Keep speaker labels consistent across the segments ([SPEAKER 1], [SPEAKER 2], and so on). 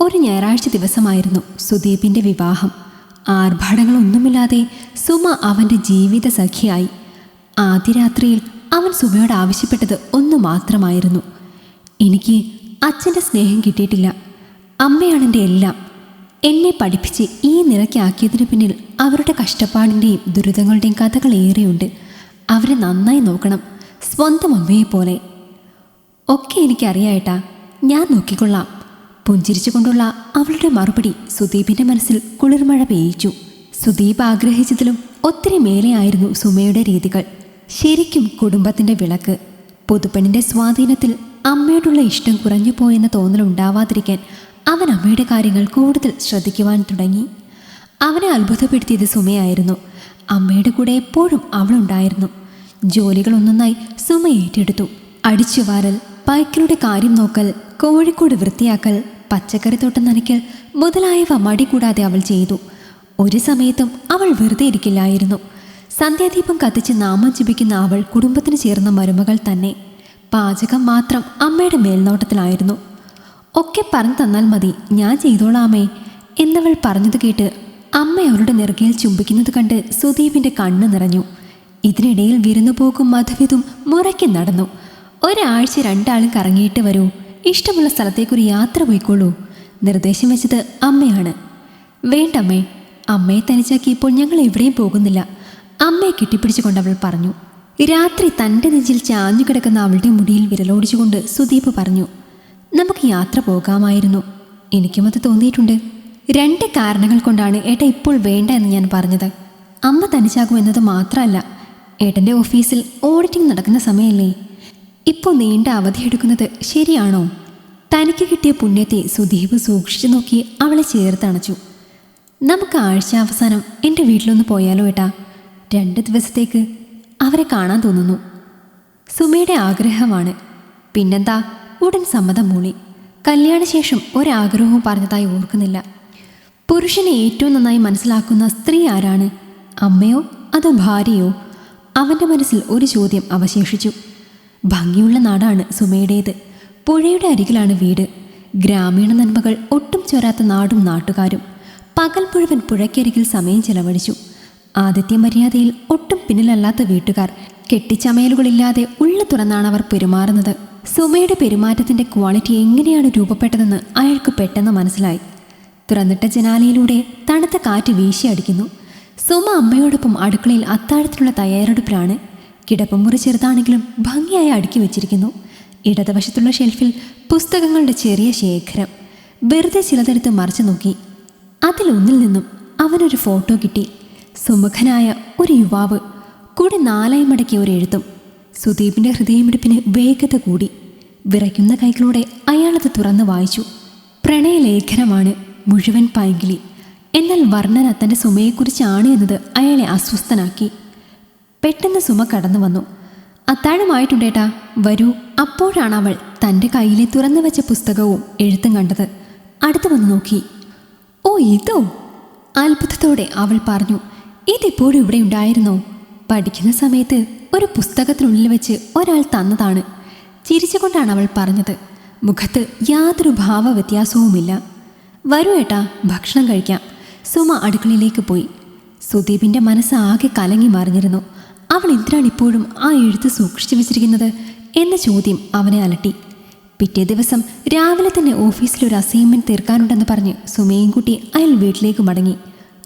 [SPEAKER 1] ഒരു ഞായറാഴ്ച ദിവസമായിരുന്നു സുദീപിന്റെ വിവാഹം. ആർഭാടങ്ങളൊന്നുമില്ലാതെ സുമ അവന്റെ ജീവിത സഖിയായി. ആദ്യ രാത്രിയിൽ അവൻ സുമയോട് ആവശ്യപ്പെട്ടത് ഒന്നു മാത്രമായിരുന്നു. എനിക്ക് അച്ഛന്റെ സ്നേഹം കിട്ടിയിട്ടില്ല. അമ്മയാണെന്റെ എല്ലാം. എന്നെ പഠിപ്പിച്ച് ഈ നിലയ്ക്കാക്കിയതിന് പിന്നിൽ അവരുടെ കഷ്ടപ്പാടിന്റെയും ദുരിതങ്ങളുടെയും കഥകൾ ഏറെയുണ്ട്. അവരെ നന്നായി നോക്കണം. സ്വന്തം അമ്മയെ പോലെ ഒക്കെ എനിക്കറിയായേട്ടാ ഞാൻ നോക്കിക്കൊള്ളാം. പുഞ്ചിരിച്ചുകൊണ്ടുള്ള അവളുടെ മറുപടി സുദീപിന്റെ മനസ്സിൽ കുളിർമഴ പെയ്യിച്ചു. സുദീപ് ആഗ്രഹിച്ചതിലും ഒത്തിരി മേലെയായിരുന്നു സുമയുടെ രീതികൾ. ശരിക്കും കുടുംബത്തിന്റെ വിളക്ക്. പുതുപ്പെണ്ണിന്റെ സ്വാധീനത്തിൽ അമ്മയോടുള്ള ഇഷ്ടം കുറഞ്ഞു പോയെന്ന തോന്നലുണ്ടാവാതിരിക്കാൻ അവൻ അമ്മയുടെ കാര്യങ്ങൾ കൂടുതൽ ശ്രദ്ധിക്കുവാൻ തുടങ്ങി. അവനെ അത്ഭുതപ്പെടുത്തിയത് സുമയായിരുന്നു. അമ്മയുടെ കൂടെ എപ്പോഴും അവളുണ്ടായിരുന്നു ജോലികളൊന്നൊന്നായി സുമ ഏറ്റെടുത്തു. അടിച്ചുവാരൽ ബൈക്കിലൂടെ കാര്യം നോക്കൽ കോഴിക്കോട് വൃത്തിയാക്കൽ പച്ചക്കറി തോട്ടം നനയ്ക്കൽ മുതലായവ മടി കൂടാതെ അവൾ ചെയ്തു. ഒരു സമയത്തും അവൾ വെറുതെ ഇരിക്കില്ലായിരുന്നു. സന്ധ്യാദീപം കത്തിച്ച് നാമം ജപിക്കുന്ന അവൾ കുടുംബത്തിന് ചേർന്ന മരുമകൾ തന്നെ. പാചകം മാത്രം അമ്മയുടെ മേൽനോട്ടത്തിലായിരുന്നു. ഒക്കെ പറഞ്ഞു തന്നാൽ മതി ഞാൻ ചെയ്തോളാമേ എന്നവൾ പറഞ്ഞത് കേട്ട് അമ്മ അവരുടെ നെറുകയിൽ ചുംബിക്കുന്നത് കണ്ട് സുദീപിന്റെ കണ്ണ് നിറഞ്ഞു. ഇതിനിടയിൽ വിരുന്നു പോകും മധുവിധും മുറയ്ക്ക് നടന്നു. ഒരാഴ്ച രണ്ടാളും കറങ്ങിയിട്ട് വരൂ. ഇഷ്ടമുള്ള സ്ഥലത്തേക്കൊരു യാത്ര പോയിക്കോളൂ. നിർദ്ദേശം വെച്ചത് അമ്മയാണ്. വേണ്ടമ്മേ അമ്മയെ തനിച്ചാക്കി ഇപ്പോൾ ഞങ്ങൾ എവിടെയും പോകുന്നില്ല. അമ്മയെ കെട്ടിപ്പിടിച്ചുകൊണ്ട് അവൾ പറഞ്ഞു. രാത്രി തന്റെ നെഞ്ചിൽ ചാഞ്ഞു കിടക്കുന്ന അവളുടെ മുടിയിൽ വിരലോടിച്ചുകൊണ്ട് സുദീപ് പറഞ്ഞു നമുക്ക് യാത്ര പോകാമായിരുന്നു. എനിക്കും അത് തോന്നിയിട്ടുണ്ട്. രണ്ട് കാരണങ്ങൾ കൊണ്ടാണ് ഏട്ട ഇപ്പോൾ വേണ്ട എന്ന് ഞാൻ പറഞ്ഞത്. അമ്മ തനിച്ചാകും എന്നത് മാത്രമല്ല ഏട്ടന്റെ ഓഫീസിൽ ഓഡിറ്റിംഗ് നടക്കുന്ന സമയമല്ലേ? ഇപ്പോൾ നീണ്ട അവധിയെടുക്കുന്നത് ശരിയാണോ? തനിക്ക് കിട്ടിയ പുണ്യത്തെ സുദീപ് സൂക്ഷിച്ചു നോക്കി അവളെ ചേർത്തണച്ചു. നമുക്ക് ആഴ്ച അവസാനം എന്റെ വീട്ടിലൊന്ന് പോയാലോ ഏട്ടാ? രണ്ട് ദിവസത്തേക്ക് അവരെ കാണാൻ തോന്നുന്നു. സുമയുടെ ആഗ്രഹമാണ്. പിന്നെന്താ? ഉടൻ സമ്മതം മൂളി. കല്യാണശേഷം ഒരാഗ്രഹവും പറഞ്ഞതായി ഓർക്കുന്നില്ല. പുരുഷനെ ഏറ്റവും നന്നായി മനസ്സിലാക്കുന്ന സ്ത്രീ ആരാണ്? അമ്മയോ അതോ ഭാര്യയോ? അവന്റെ മനസ്സിൽ ഒരു ചോദ്യം അവശേഷിച്ചു. ഭംഗിയുള്ള നാടാണ് സുമയുടേത്. പുഴയുടെ അരികിലാണ് വീട്. ഗ്രാമീണ നന്മകൾ ഒട്ടും ചോരാത്ത നാടും നാട്ടുകാരും. പകൽ മുഴുവൻ പുഴയ്ക്കരികിൽ സമയം ചെലവഴിച്ചു. ആദിത്യ മര്യാദയിൽ ഒട്ടും പിന്നിലല്ലാത്ത വീട്ടുകാർ കെട്ടിച്ചമയലുകളില്ലാതെ ഉള്ള തുറന്നാണ് അവർ പെരുമാറുന്നത്. സുമയുടെ പെരുമാറ്റത്തിന്റെ ക്വാളിറ്റി എങ്ങനെയാണ് രൂപപ്പെട്ടതെന്ന് അയാൾക്ക് പെട്ടെന്ന് മനസ്സിലായി. തുറന്നിട്ട ജനാലയിലൂടെ തണുത്ത കാറ്റ് വീശിയടിക്കുന്നു. സുമ അമ്മയോടൊപ്പം അടുക്കളയിൽ അത്താഴത്തിനുള്ള തയ്യാറെടുപ്പിലാണ് കിടപ്പുമുറി ചെറുതാണെങ്കിലും ഭംഗിയായി അടുക്കി വെച്ചിരിക്കുന്നു. ഇടതുവശത്തുള്ള ഷെൽഫിൽ പുസ്തകങ്ങളുടെ ചെറിയ ശേഖരം. വെറുതെ ചിലതെടുത്ത് മറിച്ചു നോക്കി. അതിലൊന്നിൽ നിന്നും അവനൊരു ഫോട്ടോ കിട്ടി. സുമുഖനായ ഒരു യുവാവ് കൂടെ നാലായി മടക്കിയ ഒരു എഴുത്തും സുദീപിന്റെ ഹൃദയമിടിപ്പിന് വേഗത കൂടി. വിറയ്ക്കുന്ന കൈകളോടെ അയാളത് തുറന്ന് വായിച്ചു. പ്രണയലേഖനമാണ് മുഴുവൻ പൈകിളി എന്നാൽ വർണന തന്റെ സുമയെക്കുറിച്ചാണ് എന്നത് അയാളെ അസ്വസ്ഥനാക്കി. പെട്ടെന്ന് സുമ കടന്നു വന്നു. അത്താഴമായിട്ടുണ്ടേട്ടാ വരൂ. അപ്പോഴാണ് അവൾ തന്റെ കയ്യിലെ തുറന്നു വെച്ച പുസ്തകവും എഴുത്തും കണ്ടത്. അടുത്തു വന്ന് നോക്കി. ഓ ഇതോ? അത്ഭുതത്തോടെ അവൾ പറഞ്ഞു. ഇതിപ്പോഴും ഇവിടെ ഉണ്ടായിരുന്നോ? പഠിക്കുന്ന സമയത്ത് ഒരു പുസ്തകത്തിനുള്ളിൽ വെച്ച് ഒരാൾ തന്നതാണ്. ചിരിച്ചുകൊണ്ടാണ് അവൾ പറഞ്ഞത്. മുഖത്ത് യാതൊരു ഭാവ വ്യത്യാസവുമില്ല വരൂ ഏട്ടാ ഭക്ഷണം കഴിക്കാം. സുമ അടുക്കളയിലേക്ക് പോയി. സുദീപിന്റെ മനസ്സ് ആകെ കലങ്ങി മറിഞ്ഞിരുന്നു. അവൾ എന്തിനാണ് ഇപ്പോഴും ആ എഴുത്ത് സൂക്ഷിച്ചു വെച്ചിരിക്കുന്നത് എന്ന ചോദ്യം അവനെ അലട്ടി. പിറ്റേ ദിവസം രാവിലെ തന്നെ ഓഫീസിൽ ഒരു തീർക്കാനുണ്ടെന്ന് പറഞ്ഞ് സുമയും കുട്ടി അയാൾ വീട്ടിലേക്ക് മടങ്ങി.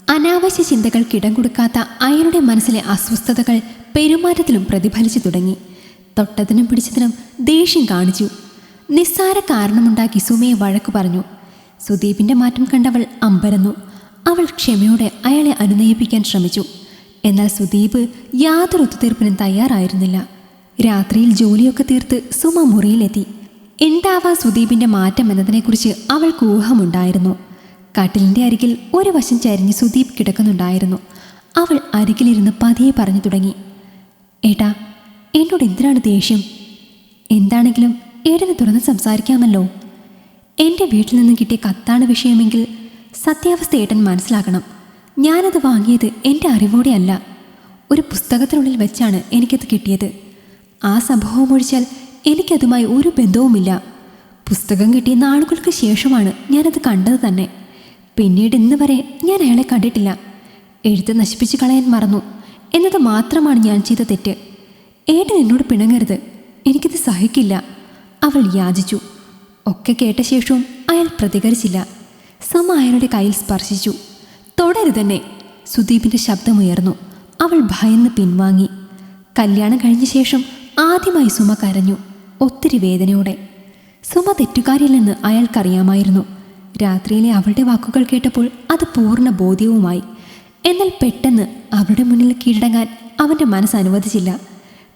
[SPEAKER 1] അനാവശ്യ ചിന്തകൾക്ക് ഇടം കൊടുക്കാത്ത അയാളുടെ മനസ്സിലെ അസ്വസ്ഥതകൾ പെരുമാറ്റത്തിലും പ്രതിഫലിച്ചു തുടങ്ങി. തൊട്ടതിനും പിടിച്ചതിനും ദേഷ്യം കാണിച്ചു. നിസ്സാര കാരണമുണ്ടാക്കി സുമയെ വഴക്കു പറഞ്ഞു. സുദീപിന്റെ മാറ്റം കണ്ടവൾ അമ്പരന്നു. അവൾ ക്ഷമയോടെ അയാളെ അനുനയിപ്പിക്കാൻ ശ്രമിച്ചു. എന്നാൽ സുദീപ് യാതൊരു ഒത്തുതീർപ്പിനും തയ്യാറായിരുന്നില്ല. രാത്രിയിൽ ജോലിയൊക്കെ തീർത്ത് സുമ മുറിയിലെത്തി. എന്താവാ സുദീപിന്റെ മാറ്റം എന്നതിനെക്കുറിച്ച് അവൾക്ക് ഊഹമുണ്ടായിരുന്നു. കട്ടിലിന്റെ അരികിൽ ഒരു വശം ചരിഞ്ഞ് സുദീപ് കിടക്കുന്നുണ്ടായിരുന്നു. അവൾ അരികിലിരുന്ന് പതിയെ പറഞ്ഞു തുടങ്ങി. ഏട്ടാ എന്നോട് എന്തിനാണ് ദേഷ്യം? എന്താണെങ്കിലും ഏടന് തുറന്ന് സംസാരിക്കാമല്ലോ. എന്റെ വീട്ടിൽ നിന്ന് കിട്ടിയ കത്താണ് വിഷയമെങ്കിൽ സത്യാവസ്ഥ ഏട്ടൻ മനസ്സിലാക്കണം. ഞാനത് വാങ്ങിയത് എന്റെ അറിവോടെയല്ല. ഒരു പുസ്തകത്തിനുള്ളിൽ വെച്ചാണ് എനിക്കത് കിട്ടിയത്. ആ സംഭവം ഒഴിച്ചാൽ എനിക്കതുമായി ഒരു ബന്ധവുമില്ല. പുസ്തകം കിട്ടിയ നാളുകൾക്ക് ശേഷമാണ് ഞാനത് കണ്ടത് തന്നെ. പിന്നീട് ഇന്ന് വരെ ഞാൻ അയാളെ കണ്ടിട്ടില്ല. എഴുത്ത് നശിപ്പിച്ച് കളയാൻ മറന്നു. എന്നത് മാത്രമാണ് ഞാൻ ചെയ്ത തെറ്റ്. ഏട്ടൻ എന്നോട് പിണങ്ങരുത്. എനിക്കിത് സഹിക്കില്ല. അവൾ യാചിച്ചു. ഒക്കെ കേട്ട ശേഷവും അയാൾ പ്രതികരിച്ചില്ല. സമ അയാളുടെ കയ്യിൽ സ്പർശിച്ചു. തുടരുതന്നെ. സുദീപിന്റെ ശബ്ദമുയർന്നു. അവൾ ഭയന്ന് പിൻവാങ്ങി. കല്യാണം കഴിഞ്ഞ ശേഷം ആദ്യമായി സുമ കരഞ്ഞു ഒത്തിരി വേദനയോടെ. സുമ തെറ്റുകാരില്ലെന്ന് അയാൾക്കറിയാമായിരുന്നു. രാത്രിയിലെ അവളുടെ വാക്കുകൾ കേട്ടപ്പോൾ അത് പൂർണ ബോധ്യവുമായി. എന്നാൽ പെട്ടെന്ന് അവളുടെ മുന്നിൽ കീഴടങ്ങാൻ അവന്റെ മനസ്സ് അനുവദിച്ചില്ല.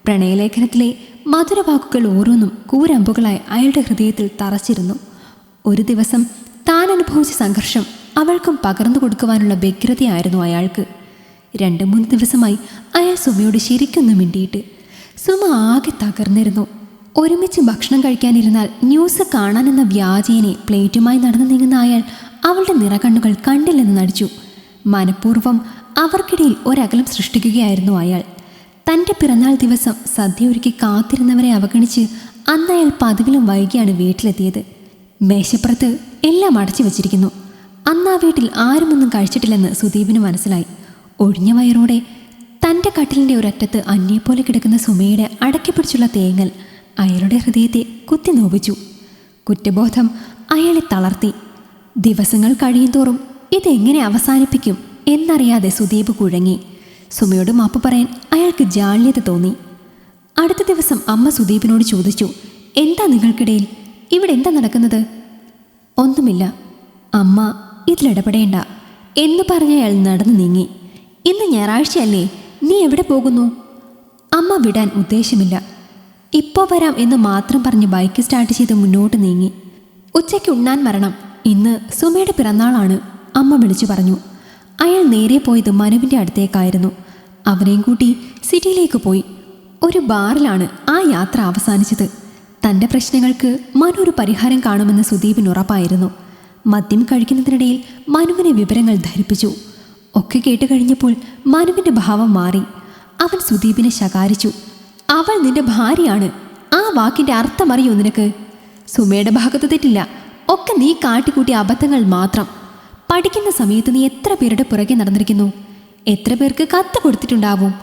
[SPEAKER 1] പ്രണയലേഖനത്തിലെ മധുരവാക്കുകൾ ഓരോന്നും കൂരമ്പുകളായി അയാളുടെ ഹൃദയത്തിൽ തറച്ചിരുന്നു. ഒരു ദിവസം താൻ അനുഭവിച്ച സംഘർഷം അവൾക്കും പകർന്നു കൊടുക്കുവാനുള്ള വ്യഗ്രതയായിരുന്നു അയാൾക്ക്. രണ്ട് മൂന്ന് ദിവസമായി അയാൾ സുമയോട് ശരിക്കൊന്നും മിണ്ടിയിട്ട്. സുമ ആകെ തകർന്നിരുന്നു. ഒരുമിച്ച് ഭക്ഷണം കഴിക്കാനിരുന്നാൽ ന്യൂസ് കാണാനെന്ന വ്യാജേനെ പ്ലേറ്റുമായി നടന്നു നീങ്ങുന്ന അയാൾ അവളുടെ നിറകണ്ണുകൾ കണ്ടില്ലെന്ന് നടിച്ചു. മനഃപൂർവം അവർക്കിടയിൽ ഒരകലം സൃഷ്ടിക്കുകയായിരുന്നു അയാൾ. തന്റെ പിറന്നാൾ ദിവസം സദ്യ ഒരുക്കി കാത്തിരുന്നവരെ അവഗണിച്ച് അന്ന് അയാൾ പതിവിലും വൈകിയാണ് വീട്ടിലെത്തിയത്. മേശപ്പുറത്ത് എല്ലാം അടച്ചു വച്ചിരിക്കുന്നു. അന്ന് ആ വീട്ടിൽ ആരുമൊന്നും കഴിച്ചിട്ടില്ലെന്ന് സുദീപിന് മനസ്സിലായി. ഒഴിഞ്ഞ വയറോടെ തന്റെ കട്ടിലിന്റെ ഒരറ്റത്ത് അന്യെപ്പോലെ കിടക്കുന്ന സുമയുടെ അടക്കി പിടിച്ചുള്ള തേങ്ങൽ അയാളുടെ ഹൃദയത്തെ കുത്തി നോവിച്ചു. കുറ്റബോധം അയാളെ തളർത്തി. ദിവസങ്ങൾ കഴിയുന്തോറും ഇതെങ്ങനെ അവസാനിപ്പിക്കും എന്നറിയാതെ സുദീപ് കുഴങ്ങി. സുമയോട് മാപ്പ് പറയാൻ അയാൾക്ക് ജാള്യത തോന്നി. അടുത്ത ദിവസം അമ്മ സുദീപിനോട് ചോദിച്ചു എന്താ നിങ്ങൾക്കിടയിൽ? ഇവിടെ എന്താ നടക്കുന്നത്? ഒന്നുമില്ല. അമ്മ ഇതിലിടപെടേണ്ട. എന്ന് പറഞ്ഞ അയാൾ നടന്നു നീങ്ങി. ഇന്ന് ഞായറാഴ്ചയല്ലേ? നീ എവിടെ പോകുന്നു? അമ്മ വിടാൻ ഉദ്ദേശമില്ല. ഇപ്പോൾ വരാം എന്ന് മാത്രം പറഞ്ഞ് ബൈക്ക് സ്റ്റാർട്ട് ചെയ്ത് മുന്നോട്ട് നീങ്ങി. ഉച്ചയ്ക്ക് ഉണ്ണാൻ വരണം ഇന്ന് സുമയുടെ പിറന്നാളാണ് അമ്മ വിളിച്ചു പറഞ്ഞു. അയാൾ നേരെ പോയത് മനുവിന്റെ അടുത്തേക്കായിരുന്നു. അവനെയും കൂട്ടി സിറ്റിയിലേക്ക് പോയി. ഒരു ബാറിലാണ് ആ യാത്ര അവസാനിച്ചത്. തന്റെ പ്രശ്നങ്ങൾക്ക് മനു ഒരു പരിഹാരം കാണുമെന്ന് സുദീപിന് ഉറപ്പായിരുന്നു. മദ്യം കഴിക്കുന്നതിനിടയിൽ മനുവിനെ വിവരങ്ങൾ ധരിപ്പിച്ചു. ഒക്കെ കേട്ട് കഴിഞ്ഞപ്പോൾ മനുവിന്റെ ഭാവം മാറി. അവൻ സുദീപിനെ ശകാരിച്ചു. അവൾ നിന്റെ ഭാര്യയാണ്. ആ വാക്കിന്റെ അർത്ഥം അറിയോ നിനക്ക്? സുമയുടെ ഭാഗത്ത് തെറ്റില്ല. ഒക്കെ നീ കാട്ടിക്കൂട്ടിയ അബദ്ധങ്ങൾ മാത്രം. പഠിക്കുന്ന സമയത്ത് നീ എത്ര പേരുടെ പുറകെ നടന്നിരിക്കുന്നു? എത്ര പേർക്ക് കത്ത് കൊടുത്തിട്ടുണ്ടാവും?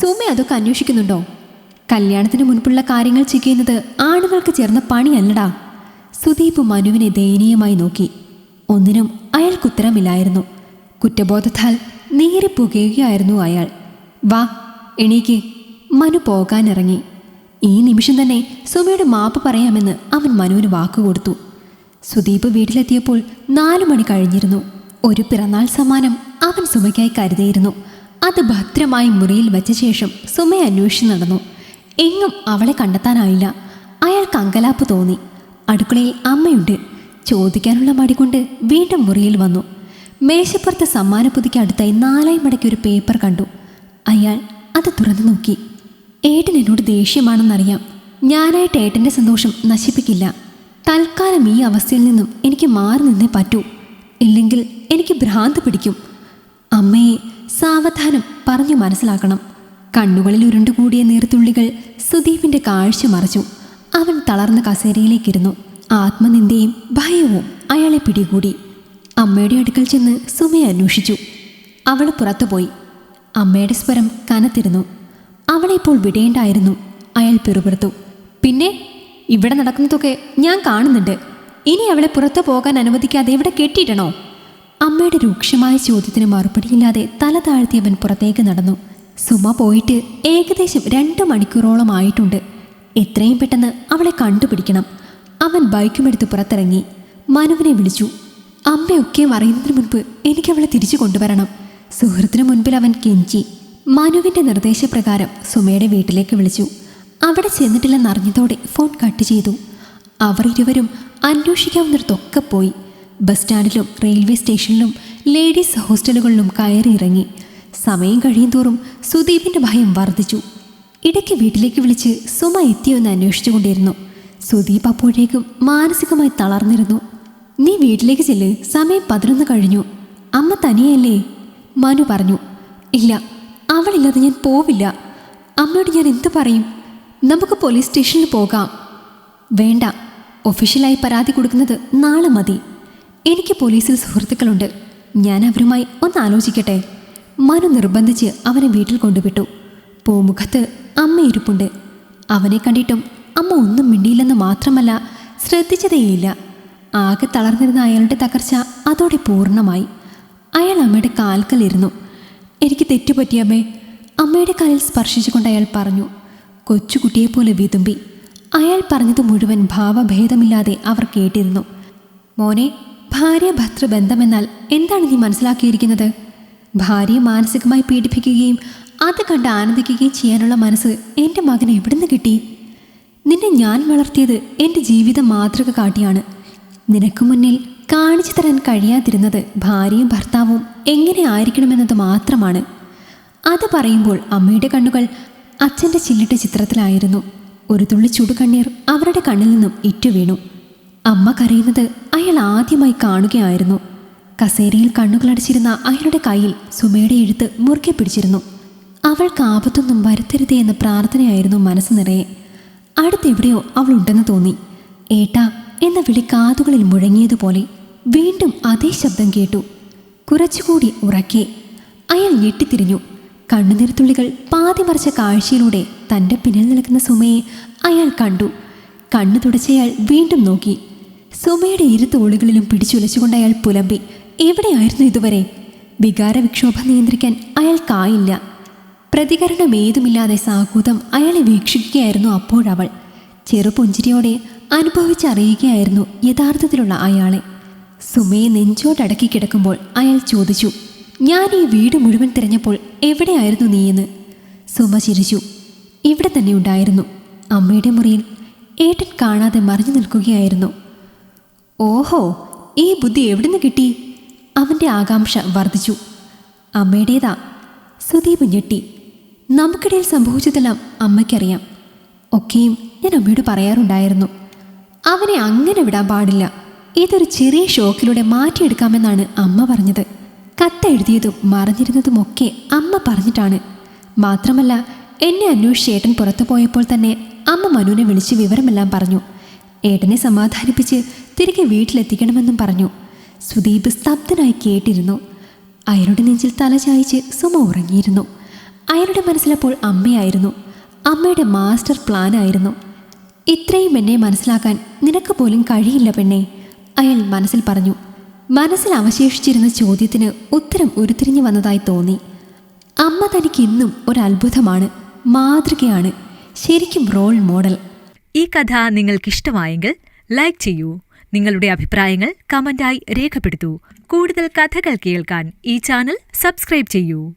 [SPEAKER 1] സുമ അതൊക്കെ അന്വേഷിക്കുന്നുണ്ടോ? കല്യാണത്തിന് മുൻപുള്ള കാര്യങ്ങൾ ചെയ്യുന്നത് ആണുങ്ങൾക്ക് ചേർന്ന പണിയല്ലടാ. സുദീപ് മനുവിനെ ദയനീയമായി നോക്കി. ഒന്നിനും അയാൾക്കുത്തരമില്ലായിരുന്നു കുറ്റബോധത്താൽ നേരെ പുകയുകയായിരുന്നു അയാൾ. വാ എണീക്ക്. മനു പോകാനിറങ്ങി. ഈ നിമിഷം തന്നെ സുമയുടെ മാപ്പ് പറയാമെന്ന് അവൻ മനുവിന് വാക്കുകൊടുത്തു സുദീപ് വീട്ടിലെത്തിയപ്പോൾ നാലു മണി കഴിഞ്ഞിരുന്നു. ഒരു പിറന്നാൾ സമ്മാനം അവൻ സുമയ്ക്കായി കരുതിയിരുന്നു. അത് ഭദ്രമായി മുറിയിൽ വെച്ച ശേഷം സുമയെ അന്വേഷിച്ച് നടന്നു. എങ്ങും അവളെ കണ്ടെത്താനായില്ല. അയാൾക്ക് അങ്കലാപ്പ് തോന്നി. അടുക്കളയിൽ അമ്മയുണ്ട്. ചോദിക്കാനുള്ള മടി കൊണ്ട് വീണ്ടും മുറിയിൽ വന്നു. മേശപ്പുറത്തെ സമ്മാനപ്പൊതിക്ക് അടുത്തായി നാലായി മടക്കി ഒരു പേപ്പർ കണ്ടു. അയാൾ അത് തുറന്നു നോക്കി. ഏട്ടൻ എന്നോട് ദേഷ്യമാണെന്നറിയാം. ഞാനായിട്ട് ഏട്ടന്റെ സന്തോഷം നശിപ്പിക്കില്ല. തൽക്കാലം ഈ അവസ്ഥയിൽ നിന്നും എനിക്ക് മാറി നിന്നേ പറ്റൂ. ഇല്ലെങ്കിൽ എനിക്ക് ഭ്രാന്ത് പിടിക്കും. അമ്മയെ സാവധാനം പറഞ്ഞു മനസ്സിലാക്കണം. കണ്ണുകളിൽ ഉരുണ്ടുകൂടിയ നീർത്തുള്ളികൾ സുദീപിന്റെ കാഴ്ച മറച്ചു. അവൻ തളർന്ന കസേരയിലേക്കിരുന്നു. ആത്മനിന്ദയും ഭയവും അയാളെ പിടികൂടി. അമ്മയുടെ അടുക്കൽ ചെന്ന് സുമയെ അന്വേഷിച്ചു. അവൾ പുറത്തുപോയി അമ്മയുടെ സ്വരം കനത്തിരുന്നു. അവളെ ഇപ്പോൾ വിടേണ്ടായിരുന്നു. അയാൾ പിറുപിറുത്തു. പിന്നെ? ഇവിടെ നടക്കുന്നതൊക്കെ ഞാൻ കാണുന്നുണ്ട്. ഇനി അവളെ പുറത്തു പോകാൻ അനുവദിക്കാതെ ഇവിടെ കെട്ടിയിടണോ? അമ്മയുടെ രൂക്ഷമായ ചോദ്യത്തിന് മറുപടിയില്ലാതെ തല താഴ്ത്തിയവൻ പുറത്തേക്ക് നടന്നു. സുമ പോയിട്ട് ഏകദേശം രണ്ട് മണിക്കൂറോളം ആയിട്ടുണ്ട് എത്രയും പെട്ടെന്ന് അവളെ കണ്ടുപിടിക്കണം. അവൻ ബൈക്കുമെടുത്ത് പുറത്തിറങ്ങി. മനുവിനെ വിളിച്ചു. അമ്മയൊക്കെ അറിയുന്നതിന് മുൻപ് എനിക്ക് അവളെ തിരിച്ചു കൊണ്ടുവരണം. സുഹൃത്തിനു മുൻപിൽ അവൻ കെഞ്ചി. മനുവിന്റെ നിർദ്ദേശപ്രകാരം സുമയുടെ വീട്ടിലേക്ക് വിളിച്ചു. അവിടെ ചെന്നിട്ടില്ലെന്നറിഞ്ഞതോടെ ഫോൺ കട്ട് ചെയ്തു. അവർ ഇരുവരും അന്വേഷിക്കാവുന്നിടത്തൊക്കെ പോയി. ബസ് സ്റ്റാൻഡിലും റെയിൽവേ സ്റ്റേഷനിലും ലേഡീസ് ഹോസ്റ്റലുകളിലും കയറി ഇറങ്ങി. സമയം കഴിയുന്തോറും സുദീപിന്റെ ഭയം വർദ്ധിച്ചു. ഇടയ്ക്ക് വീട്ടിലേക്ക് വിളിച്ച് സുമ എത്തിയെന്ന് അന്വേഷിച്ചുകൊണ്ടിരുന്നു സുദീപ് അപ്പോഴേക്കും മാനസികമായി തളർന്നിരുന്നു. നീ വീട്ടിലേക്ക് ചെല്ല്. സമയം പതിനൊന്ന് കഴിഞ്ഞു. അമ്മ തനിയല്ലേ? മനു പറഞ്ഞു. ഇല്ല. അവളില്ലാതെ ഞാൻ പോവില്ല. അമ്മയോട് ഞാൻ എന്ത് പറയും? നമുക്ക് പോലീസ് സ്റ്റേഷനിൽ പോകാം. വേണ്ട. ഒഫീഷ്യലായി പരാതി കൊടുക്കുന്നത് നാളെ മതി. എനിക്ക് പോലീസിൽ സുഹൃത്തുക്കളുണ്ട്. ഞാൻ അവരുമായി ഒന്ന് ആലോചിക്കട്ടെ. മനു നിർബന്ധിച്ച് അവനെ വീട്ടിൽ കൊണ്ടുവിട്ടു. പൂമുഖത്ത് അമ്മ ഇരിപ്പുണ്ട്. അവനെ കണ്ടിട്ടും അമ്മ ഒന്നും മിണ്ടിയില്ലെന്ന് മാത്രമല്ല ശ്രദ്ധിച്ചതേയില്ല. ആകെ തളർന്നിരുന്ന അയാളുടെ തകർച്ച അതോടെ പൂർണമായി. അയാൾ അമ്മയുടെ കാൽക്കലിരുന്നു. എനിക്ക് തെറ്റുപറ്റിയമ്മേ അമ്മയുടെ കാലിൽ സ്പർശിച്ചുകൊണ്ട് അയാൾ പറഞ്ഞു. കൊച്ചുകുട്ടിയെപ്പോലെ വിതുമ്പി. അയാൾ പറഞ്ഞത് മുഴുവൻ ഭാവഭേദമില്ലാതെ അവർ കേട്ടിരുന്നു. മോനെ ഭാര്യ ഭർത്തൃ ബന്ധമെന്നാൽ എന്താണ് നീ മനസ്സിലാക്കിയിരിക്കുന്നത്? ഭാര്യയെ മാനസികമായി പീഡിപ്പിക്കുകയും അത് കണ്ട് ആനന്ദിക്കുകയും ചെയ്യാനുള്ള മനസ്സ് എന്റെ മകന് എവിടുന്ന് കിട്ടി? നിന്നെ ഞാൻ വളർത്തിയത് എന്റെ ജീവിത മാതൃക കാട്ടിയാണ്. നിനക്ക് മുന്നിൽ കാണിച്ചു തരാൻ കഴിയാതിരുന്നത് ഭാര്യയും ഭർത്താവും എങ്ങനെ ആയിരിക്കണമെന്നത് മാത്രമാണ്. അത് പറയുമ്പോൾ അമ്മയുടെ കണ്ണുകൾ അച്ഛന്റെ ചില്ലിട്ട ചിത്രത്തിലായിരുന്നു. ഒരു തുള്ളി ചുടുകണ്ണീർ അവരുടെ കണ്ണിൽ നിന്നും ഇറ്റുവീണു അമ്മ കരയുന്നത് അയാൾ ആദ്യമായി കാണുകയായിരുന്നു. കസേരയിൽ കണ്ണുകളടച്ചിരുന്ന അയാളുടെ കയ്യിൽ സുമയുടെ എഴുത്ത് മുറുകെ പിടിച്ചിരുന്നു. അവൾക്ക് ആപത്തൊന്നും വരുത്തരുതേ എന്ന പ്രാർത്ഥനയായിരുന്നു മനസ്സ് നിറയെ. അടുത്തെവിടെയോ അവൾ ഉണ്ടെന്ന് തോന്നി. ഏട്ടാ എന്ന വിളി കാതുകളിൽ മുഴങ്ങിയതുപോലെ വീണ്ടും അതേ ശബ്ദം കേട്ടു. കുറച്ചുകൂടി ഉറക്കെ അയാൾ ഞെട്ടിത്തിരിഞ്ഞു. കണ്ണുനീർത്തുള്ളികൾ പാതി മറിച്ച കാഴ്ചയിലൂടെ തന്റെ പിന്നിൽ നിൽക്കുന്ന സുമയെ അയാൾ കണ്ടു. കണ്ണു തുടച്ചയാൾ വീണ്ടും നോക്കി. സുമയുടെ ഇരു തോളുകളിലും പിടിച്ചുലച്ചുകൊണ്ട് അയാൾ പുലമ്പി എവിടെയായിരുന്നു ഇതുവരെ? വികാര വിക്ഷോഭം നിയന്ത്രിക്കാൻ അയാൾക്കായില്ല പ്രതികരണം ഏതുമില്ലാതെ സാഹൂതം അയാളെ വീക്ഷിക്കുകയായിരുന്നു അപ്പോഴവൾ ചെറുപുഞ്ചിരിയോടെ അനുഭവിച്ചറിയുകയായിരുന്നു യഥാർത്ഥത്തിലുള്ള അയാളെ. സുമയെ നെഞ്ചോടടക്കി കിടക്കുമ്പോൾ അയാൾ ചോദിച്ചു ഞാൻ ഈ വീട് മുഴുവൻ തിരഞ്ഞപ്പോൾ എവിടെയായിരുന്നു നീയെന്ന്? സുമ ചിരിച്ചു. ഇവിടെ തന്നെ ഉണ്ടായിരുന്നു. അമ്മയുടെ മുറിയിൽ ഏട്ടൻ കാണാതെ മറിഞ്ഞു നിൽക്കുകയായിരുന്നു. ഓഹോ ഈ ബുദ്ധി എവിടുന്ന് കിട്ടി? അവന്റെ ആകാംക്ഷ വർദ്ധിച്ചു. അമ്മയുടേതാ. സുദീപ് ഞെട്ടി. നമുക്കിടയിൽ സംഭവിച്ചതെല്ലാം അമ്മയ്ക്കറിയാം. ഒക്കെയും ഞാൻ അമ്മയോട് പറയാറുണ്ടായിരുന്നു. അവനെ അങ്ങനെ വിടാൻ പാടില്ല. ഇതൊരു ചെറിയ ഷോക്കിലൂടെ മാറ്റിയെടുക്കാമെന്നാണ് അമ്മ പറഞ്ഞത്. കത്തെഴുതിയതും മറഞ്ഞിരുന്നതുമൊക്കെ അമ്മ പറഞ്ഞിട്ടാണ്. മാത്രമല്ല എന്നെ അന്വേഷിച്ച് ഏട്ടൻ പുറത്തു പോയപ്പോൾ തന്നെ അമ്മ മനുവിനെ വിളിച്ച് വിവരമെല്ലാം പറഞ്ഞു. ഏട്ടനെ സമാധാനിപ്പിച്ച് തിരികെ വീട്ടിലെത്തിക്കണമെന്നും പറഞ്ഞു. സുദീപ് സ്തബ്ധനായി കേട്ടിരുന്നു. അയാളുടെ നെഞ്ചിൽ തല ചായച്ച് സുമ ഉറങ്ങിയിരുന്നു. അയാളുടെ മനസ്സിലപ്പോൾ അമ്മയായിരുന്നു. അമ്മയുടെ മാസ്റ്റർ പ്ലാൻ ആയിരുന്നു. ഇത്രയും എന്നെ മനസ്സിലാക്കാൻ നിനക്ക് പോലും കഴിയില്ല പെണ്ണെ അയാൾ മനസ്സിൽ പറഞ്ഞു. മനസ്സിൽ അവശേഷിച്ചിരുന്ന ചോദ്യത്തിന് ഉത്തരം ഉരുത്തിരിഞ്ഞു വന്നതായി തോന്നി. അമ്മ തനിക്ക് ഇന്നും ഒരു അത്ഭുതമാണ് മാതൃകയാണ് ശരിക്കും റോൾ മോഡൽ
[SPEAKER 2] ഈ കഥ നിങ്ങൾക്കിഷ്ടമായെങ്കിൽ ലൈക്ക് ചെയ്യൂ. നിങ്ങളുടെ അഭിപ്രായങ്ങൾ കമന്റായി രേഖപ്പെടുത്തൂ. കൂടുതൽ കഥകൾ കേൾക്കാൻ ഈ ചാനൽ സബ്സ്ക്രൈബ് ചെയ്യൂ.